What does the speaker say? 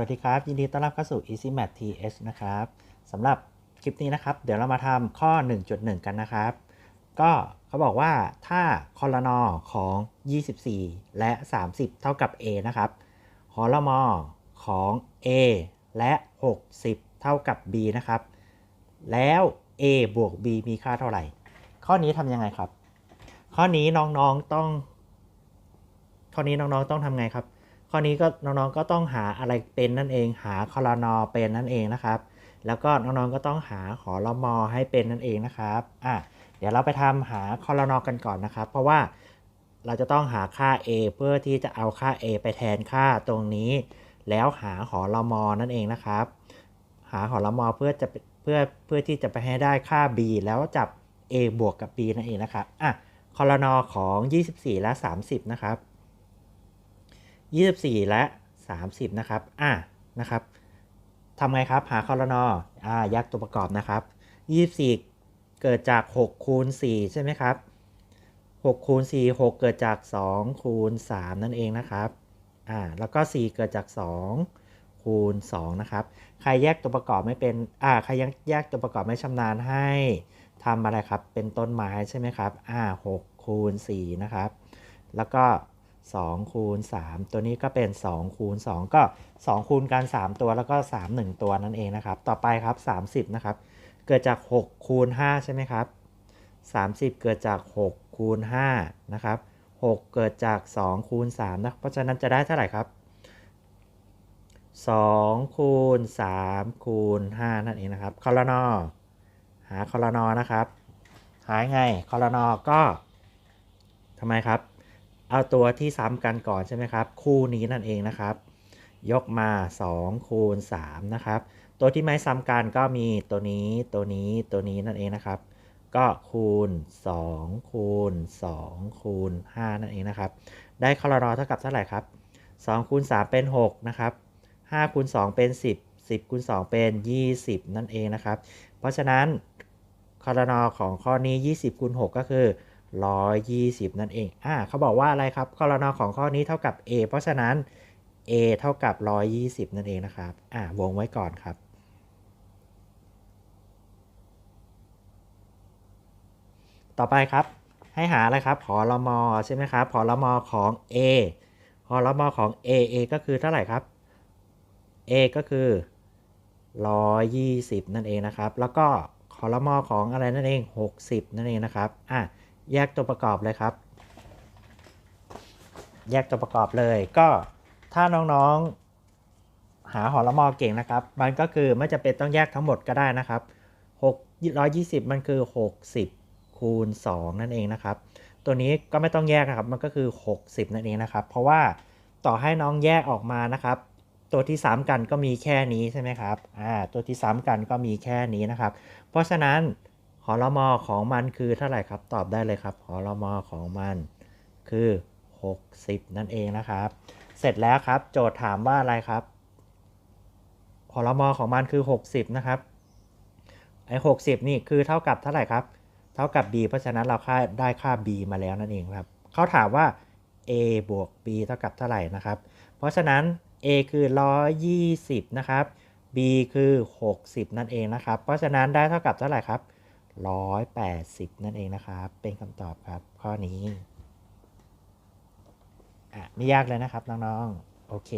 วัสดีครับ ยินดีต้อนรับเข้าสู่ Easy Math TH นะครับสำหรับคลิปนี้นะครับ เดี๋ยวเรามาทำข้อ 1.1 กันนะครับ ก็เขาบอกว่าถ้าคอลนอของ 24 และ 30 เท่ากับ A นะครับคอลมอของ A และ 60 เท่ากับ B นะครับ แล้ว A บวก B มีค่าเท่าไหร่ ข้อนี้ทำยังไงครับ ข้อนี้น้องๆต้อง ข้อนี้น้องๆต้องทำไงครับ ข้อนี้ก็น้องๆก็ต้องหาอะไรเป็นนั่นเอง หาคอรนอเป็นนั่นเองนะครับ แล้วก็น้องๆก็ต้องหาขอรมอให้เป็นนั่นเองนะครับอะเดี๋ยวเราไปทำหาคอรนอกันก่อนนะครับ เพราะว่าเราจะต้องหาค่า a เพื่อที่จะเอาค่า a ไปแทนค่าตรงนี้ แล้วหาหอรมอนั่นเองนะครับ หาหอรมอเพื่อจะเพื่อเพื่อที่จะไปให้ได้ค่า b แล้วจับ a บวกกับ b นั่นเองนะครับอะคอรนอของ 24 และ 30 นะครับ 24 และ 30 นะครับ อะนะครับทำไงครับ หาคอรนออ่าแยกตัวประกอบนะครับ 24 เกิดจาก 6 คูณ 4 ใช่ไหมครับ 6 คูณ 4 6 เกิดจาก 2 คูณ 3 นั่นเองนะครับ อ่า แล้วก็ 4 เกิดจาก 2 คูณ 2 นะครับ ใครแยกตัวประกอบไม่เป็น อ่า ใครยังแยกตัวประกอบไม่ชำนาญให้ทำอะไรครับ เป็นต้นไม้ใช่ไหมครับ อ่า 6 คูณ 4 นะครับ แล้วก็ 2คูณ3ตัวนี้ก็เป็น2คูณ2ก็2คูณกัน 3 ตัวแล้วก็ 3 1 ตัวนั่นเองนะครับ ต่อไปครับ 30 นะครับ เกิดจาก 6 คูณ 5 ใช่ไหมครับ 30 เกิดจาก 6 คูณ 5 นะครับ 6 เกิดจาก 2 คูณ3นะเพราะฉะนั้นจะได้เท่าไหร่ครับ 2 คูณ 3 คูณ 5 นั่นเองนะครับคอลนอหาคอลนอนะครับ หาไงคอลนอก็ทำไมครับ เอาตัวที่ซ้ำกันก่อนใช่ไหมครับ คู่นี้นั่นเองนะครับ ยกมา 2 คูณ 3 นะครับ ตัวที่ไม่ซ้ำกันก็มีตัวนี้ ตัวนี้ ตัวนี้นั่นเองนะครับ ก็คูณ 2 คูณ 2 คูณ 5 นั่นเองนะครับ ได้คอรนอเท่ากับเท่าไหร่ครับ 2 คูณ 3 เป็น 6 นะครับ 5 คูณ 2 เป็น 10 10คูณ2เป็น 20 นั่นเองนะครับ เพราะฉะนั้นคอรนอของข้อนี้ 20คูณ6ก็คือ 120 นั่นเอง อ่าเขาบอกว่าอะไรครับคอรนอของข้อนี้เท่ากับ a เพราะฉะนั้น a เท่ากับ 120 นั่นเองนะครับ อ่าวงไว้ก่อนครับ ต่อไปครับ ให้หาอะไรครับหอรมอใช่ไหมครับหอรมอของ a หอรมอของ a a ก็คือเท่าไหร่ครับ a ก็คือ 120 นั่นเองนะครับ แล้วก็หอรมอของอะไรนั่นเอง 60 นั่นเองนะครับ อะ แยกตัวประกอบเลยครับ แยกตัวประกอบเลยก็ถ้าน้องๆ หาหอละมอเก่งนะครับ มันก็คือไม่จะเป็นต้องแยกทั้งหมดก็ได้นะครับ620 มันคือ 60 คูณ 2 นั่นเองนะครับ ตัวนี้ก็ไม่ต้องแยกนะครับ มันก็คือ 60 นั่นเองนะครับ เพราะว่าต่อให้น้องแยกออกมานะครับ ตัวที่ซ้ำกันก็มีแค่นี้ใช่ไหมครับ อ่า ตัวที่ซ้ำกันก็มีแค่นี้นะครับ เพราะฉะนั้น อรมอของมันคือเท่าไหร่ครับ ตอบได้เลยครับหอรมอของมันคือ 60 นั่นเองนะครับ เสร็จแล้วครับ โจทย์ถามว่าอะไรครับหอรมอของมันคือ 60 นะครับไอ้60นี่คือเท่ากับเท่าไหร่ครับ เท่ากับ b เพราะฉะนั้นเราค่าได้ค่า b มาแล้วนั่นเองครับเขาถามว่า a บวก b เท่ากับเท่าไหร่นะครับ เพราะฉะนั้น a คือ 120 นะครับ b คือ 60 นั่นเองนะครับ เพราะฉะนั้นได้เท่ากับเท่าไหร่ครับ 180 นั่นเองนะครับ เป็นคำตอบครับ ข้อนี้ อะ ไม่ยากเลยนะครับ น้อง ๆ โอเค